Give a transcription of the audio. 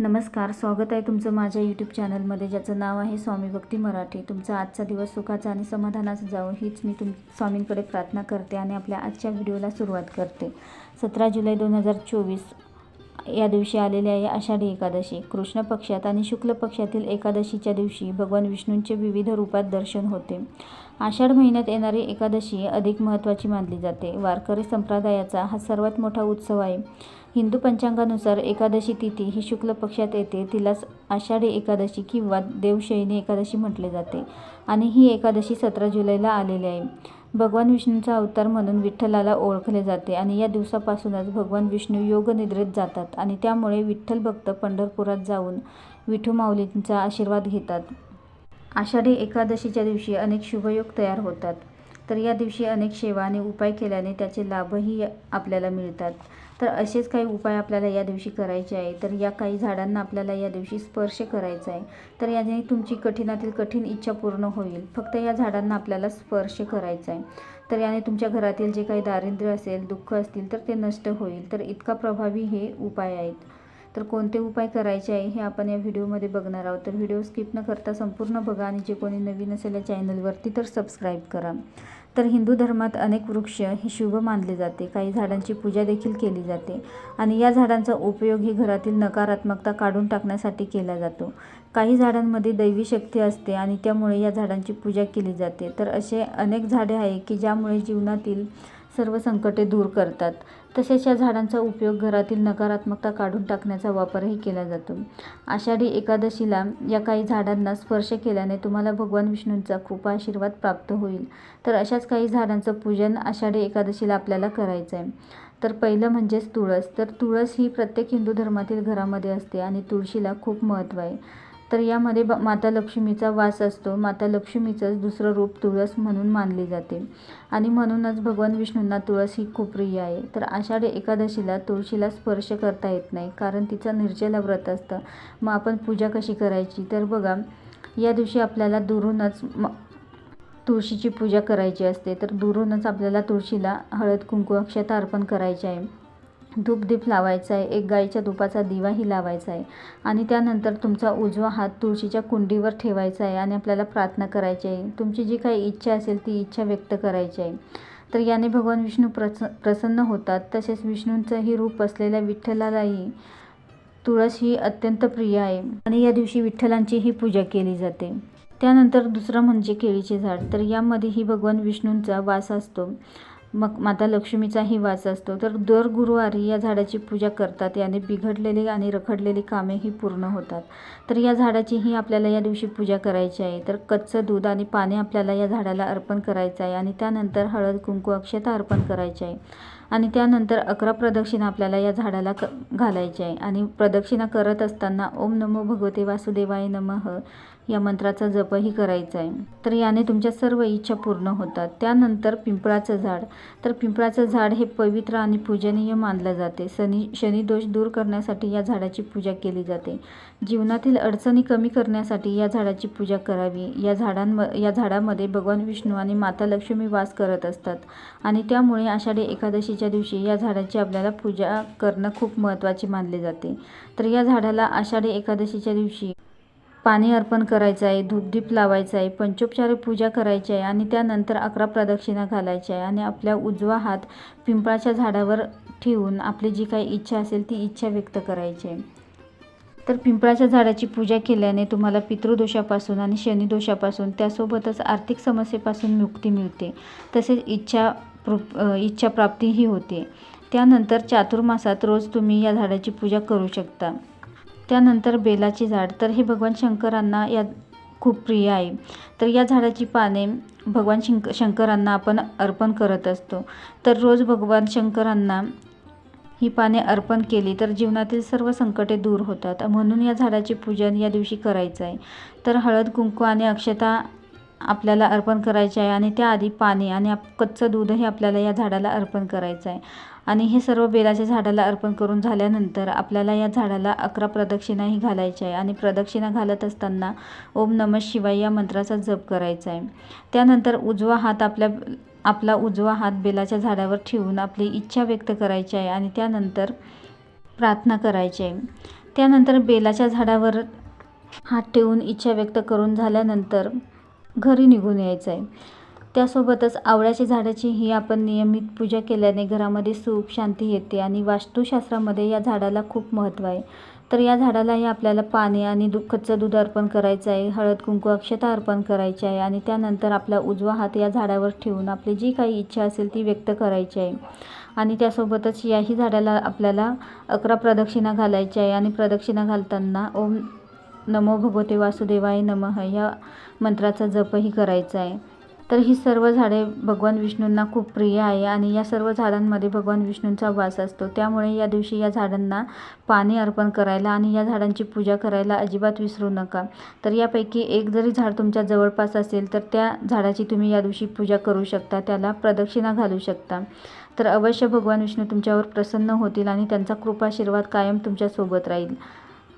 नमस्कार स्वागत आहे तुमचं माझ्या यूट्यूब चॅनलमध्ये ज्याचं नाव आहे स्वामी भक्ती मराठी. तुमचा आजचा दिवस सुखाचा आणि समाधानाचा जावं हीच मी तुम स्वामींकडे प्रार्थना करते आणि आपल्या आजच्या व्हिडिओला सुरुवात करते. सतरा जुलै दोन हजार चोवीस या दिवशी आलेली आहे आषाढी एकादशी कृष्ण पक्षात आणि शुक्ल पक्षातील एकादशीच्या दिवशी भगवान विष्णूंचे विविध रूपात दर्शन होते. आषाढ महिन्यात येणारी एकादशी अधिक महत्त्वाची मानली जाते. वारकरी संप्रदायाचा हा सर्वात मोठा उत्सव आहे. हिंदू पंचांगानुसार एकादशी तिथी ही शुक्ल पक्षात येते. तिलाच आषाढी एकादशी किंवा देवशयनी एकादशी म्हटले जाते आणि ही एकादशी सतरा जुलैला आलेली आहे. भगवान विष्णूंचा अवतार म्हणून विठ्ठलाला ओळखले जाते आणि या दिवसापासूनच भगवान विष्णू योगनिद्रेत जातात आणि त्यामुळे विठ्ठल भक्त पंढरपुरात जाऊन विठू माऊलींचा आशीर्वाद घेतात. आषाढी एकादशीच्या दिवशी अनेक शुभयोग तयार होतात. तर या दिवशी अनेक सेवा आणि उपाय केल्याने त्याचे लाभही आपल्याला मिळतात. तर असेच काही उपाय आपल्याला या दिवशी करायचे आहे. तर या काही झाडांना आपल्याला या दिवशी स्पर्श करायचा आहे. तर याने तुमची कठीणातील कठीण इच्छा पूर्ण होईल. फक्त या झाडांना आपल्याला स्पर्श करायचा आहे. तर याने तुमच्या घरातील जे काही दारिद्र्य असेल दुःख असतील तर ते नष्ट होईल. तर इतका प्रभावी हे उपाय आहेत. तर कोणते उपाय करायचे आहे हे आपण या व्हिडिओमध्ये बघणार आहोत. तर व्हिडिओ स्किप न करता संपूर्ण बघा आणि जे कोणी नवीन असेल या चॅनलवरती तर सबस्क्राईब करा. तर हिंदू धर्मात अनेक वृक्ष हे शुभ मानले जाते. काही झाडांची पूजा देखील केली जाते आणि या झाडांचा उपयोग ही घरातील नकारात्मकता काढून टाकण्यासाठी केला जातो. काही झाडांमध्ये दैवी शक्ती असते आणि त्यामुळे या झाडांची पूजा केली जाते. तर असे अनेक झाडे आहे की ज्यामुळे जीवनातील सर्व संकटे दूर करतात. तसेच या झाडांचा उपयोग घरातील नकारात्मकता काढून टाकण्याचा वापरही केला जातो. आषाढी एकादशीला या काही झाडांना स्पर्श केल्याने तुम्हाला भगवान विष्णूंचा खूप आशीर्वाद प्राप्त होईल. तर अशाच काही झाडांचं पूजन आषाढी एकादशीला आपल्याला करायचं आहे तर पहिलं म्हणजेच तुळस. तर तुळस ही प्रत्येक हिंदू धर्मातील घरामध्ये असते आणि तुळशीला खूप महत्त्व आहे. तर यामध्ये ब माता लक्ष्मीचा वास असतो. माता लक्ष्मीचंच दुसरं रूप तुळस म्हणून मानली जाते. आणि म्हणूनच भगवान विष्णूंना तुळस ही खूप प्रिय आहे. तर आषाढी एकादशीला तुळशीला स्पर्श करता येत नाही कारण तिचं निर्जला व्रत असतं. मग आपण पूजा कशी करायची? तर बघा या दिवशी आपल्याला दुरूनच म तुळशीची पूजा करायची असते. तर दुरूनच आपल्याला तुळशीला हळद कुंकू अक्षता अर्पण करायचे आहे. धूपदीप लावायचा आहे एक गाईच्या तुपाचा दिवाही लावायचा आहे. आणि त्यानंतर तुमचा उजवा हात तुळशीच्या कुंडीवर ठेवायचा आहे आणि आपल्याला प्रार्थना करायची आहे. तुमची जी काही इच्छा असेल ती इच्छा व्यक्त करायची आहे. तर याने भगवान विष्णू प्रस प्रसन्न होतात. तसेच विष्णूंचंही रूप असलेल्या विठ्ठलालाही तुळस ही अत्यंत प्रिय आहे. आणि या दिवशी विठ्ठलांचीही पूजा केली जाते. त्यानंतर दुसरं म्हणजे केळीचे झाड. तर यामध्येही भगवान विष्णूंचा वास असतो. मग माता लक्ष्मीचाही वास असतो. तर दर गुरुवारी या झाडाची पूजा करतात. याने बिघडलेली आणि रखडलेली कामेही पूर्ण होतात. तर या झाडाचीही आपल्याला या दिवशी पूजा करायची आहे. तर कच्चं दूध आणि पाणी आपल्याला या झाडाला अर्पण करायचं आहे आणि त्यानंतर हळद कुंकू अक्षता अर्पण करायचे आहे. आणि त्यानंतर अकरा प्रदक्षिणा आपल्याला या झाडाला क घालायची आहे. आणि प्रदक्षिणा करत असताना ओम नमो भगवते वासुदेवाय नमः या मंत्राचा जपही करायचा आहे. तर याने तुमच्या सर्व इच्छा पूर्ण होतात. त्यानंतर पिंपळाचं झाड. तर पिंपळाचं झाड हे पवित्र आणि पूजनीय मानलं जाते. शनी शनिदोष दूर करण्यासाठी या झाडाची पूजा केली जाते. जीवनातील अडचणी कमी करण्यासाठी या झाडाची पूजा करावी. या झाडांम या झाडामध्ये भगवान विष्णू आणि माता लक्ष्मी वास करत असतात. आणि त्यामुळे आषाढी एकादशीच्या दिवशी या झाडाची आपल्याला पूजा करणं खूप महत्त्वाचे मानले जाते. तर या झाडाला आषाढी एकादशीच्या दिवशी पाणी अर्पण करायचं आहे धूपदीप लावायचं आहे पंचोपचारी पूजा करायची आहे आणि त्यानंतर अकरा प्रदक्षिणा घालायची आहे आणि आपल्या उजवा हात पिंपळाच्या झाडावर ठेवून आपली जी काही इच्छा असेल ती इच्छा व्यक्त करायची आहे तर पिंपळाच्या झाडाची पूजा केल्याने तुम्हाला पितृदोषापासून आणि शनिदोषापासून त्यासोबतच आर्थिक समस्येपासून मुक्ती मिळते. तसेच इच्छा इच्छा प्राप्तीही होते. त्यानंतर चातुर्मासात रोज तुम्ही या झाडाची पूजा करू शकता. त्यानंतर बेलाचे झाड. तर हे भगवान शंकरांना या खूप प्रिय आहे. तर या झाडाची पाने भगवान शंक शंकरांना आपण अर्पण करत असतो. तर रोज भगवान शंकरांना ही पाने अर्पण केली तर जीवनातील सर्व संकटे दूर होतात. म्हणून या झाडाचे पूजन या दिवशी करायचं आहे. तर हळद कुंकू आणि अक्षता आपल्याला अर्पण करायचे आहे आणि त्याआधी पाणी आणि कच्चं दूधही आपल्याला या झाडाला अर्पण करायचं आहे. आणि हे सर्व बेलाच्या झाडाला अर्पण करून झाल्यानंतर आपल्याला या झाडाला अकरा प्रदक्षिणाही घालायच्या आहे. आणि प्रदक्षिणा घालत असताना ओम नम शिवाय या मंत्राचा जप करायचा आहे. त्यानंतर उजवा हात आपल्या आपला उजवा हात बेलाच्या झाडावर ठेवून आपली इच्छा व्यक्त करायची आहे आणि त्यानंतर प्रार्थना करायची आहे. त्यानंतर बेलाच्या झाडावर हात ठेवून इच्छा व्यक्त करून झाल्यानंतर घरी निघून यायचं आहे त्यासोबतच आवळ्याच्या झाडाची ही आपण नियमित पूजा केल्याने घरामध्ये सुख शांती येते आणि वास्तुशास्त्रामध्ये या झाडाला खूप महत्त्व आहे. तर या झाडालाही आपल्याला पाणी आणि दु कच्चं दूध अर्पण करायचं आहे हळद कुंकू अक्षता अर्पण करायची आहे आणि त्यानंतर आपला उजवा हात या झाडावर ठेवून आपली जी काही इच्छा असेल ती व्यक्त करायची आहे. आणि त्यासोबतच याही झाडाला आपल्याला अकरा प्रदक्षिणा घालायच्या आहे आणि प्रदक्षिणा घालताना ओम नमो भगवते वासुदेवाय नमः. या मंत्राचा जपही करायचा आहे तर ही सर्व झाडे भगवान विष्णूंना खूप प्रिय आहे आणि या सर्व झाडांमध्ये भगवान विष्णूंचा वास असतो. त्यामुळे या दिवशी या झाडांना पाणी अर्पण करायला आणि या झाडांची पूजा करायला अजिबात विसरू नका. तर यापैकी एक जरी झाड तुमच्या जवळपास असेल तर त्या झाडाची तुम्ही या दिवशी पूजा करू शकता. त्याला प्रदक्षिणा घालू शकता. तर अवश्य भगवान विष्णू तुमच्यावर प्रसन्न होतील आणि त्यांचा कृपाशीर्वाद कायम तुमच्यासोबत राहील.